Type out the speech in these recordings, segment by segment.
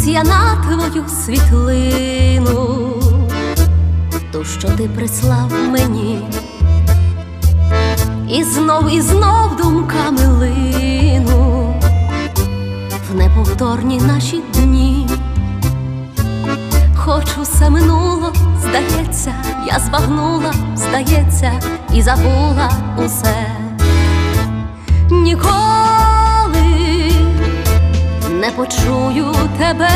Дивлюсь я на твою світлину, ту, що ти прислав мені, і знов, і знов думками лину в неповторні наші дні. Хоч усе минуло, здається, я збагнула, здається, і забула усе. Ніколи почую тебе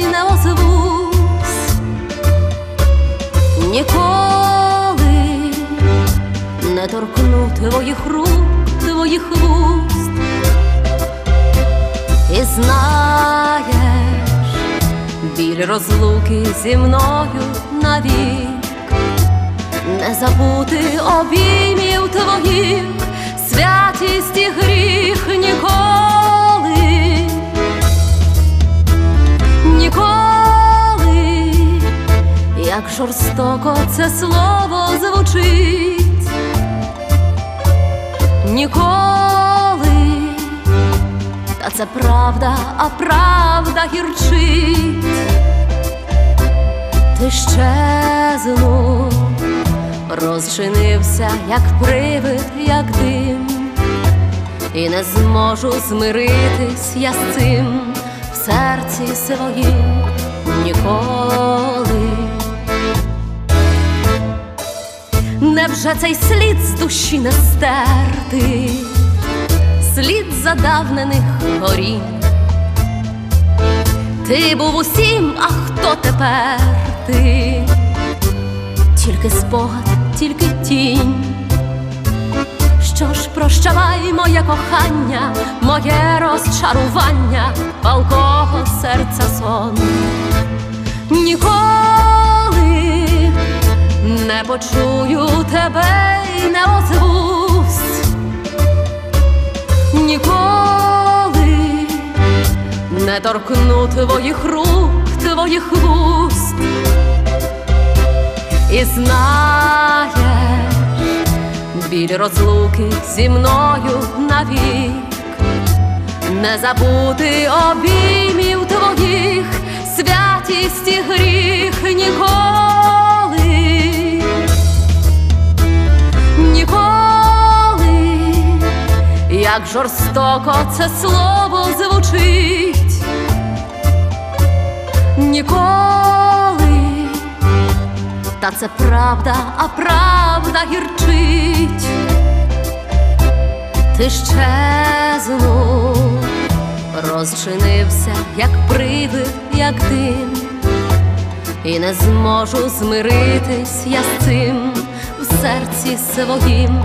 і не озвусь. Ніколи не торкну твоїх рук, твоїх вуст. І знаєш, біль розлуки зі мною навік, не забути обіймів твоїх, як жорстоко це слово звучить, ніколи. Та це правда, а правда гірчить. Ти щезнув, розчинився, як привид, як дим, і не зможу змиритись я з цим в серці своїм ніколи. Невже цей слід з душі не стерти? слід задавнених горінь. Ти був усім, а хто тепер ти? Тільки спогад, тільки тінь. Що ж, прощавай, моє кохання, моє розчарування, палкого серця сон. Ніколи не почую тебе і не озвусь. Ніколи не торкну твоїх рук, твоїх вуст. І знаєш, біль розлуки зі мною навік, не забути обіймів як жорстоко це слово звучить, ніколи, та це правда, а правда гірчить, ти щезнув, розчинився, як привид, як дим, і не зможу змиритись я з цим в серці своїм.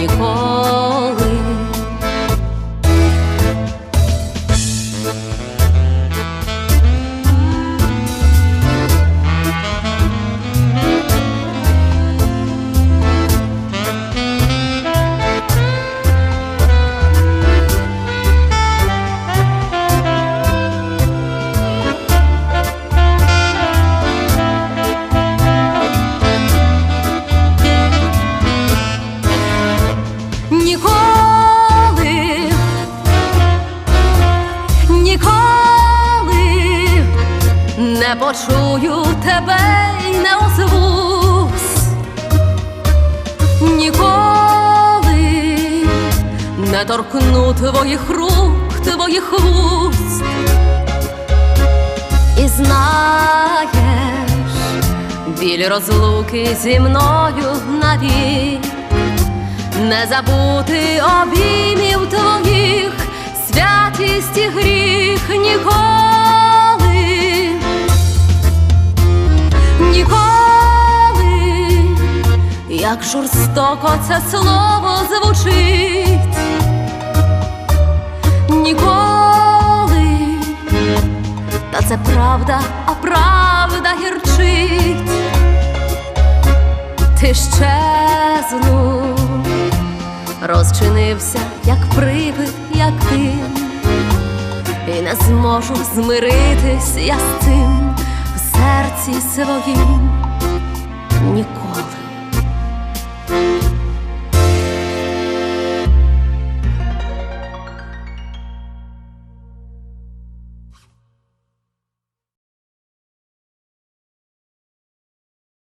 Ніколи. Ніколи, почую тебе і не озвусь, ніколи не торкну твоїх рук, твоїх вуст. І знаєш, біль розлуки зі мною навік. Не забути обіймів твоїх, святість і гріх ніколи, як жорстоко це слово звучить, ніколи, та це правда, а правда гірчить, ти щезнув розчинився, як привид, як дим, і не зможу змиритись я з цим в серці своїм. Ніколи.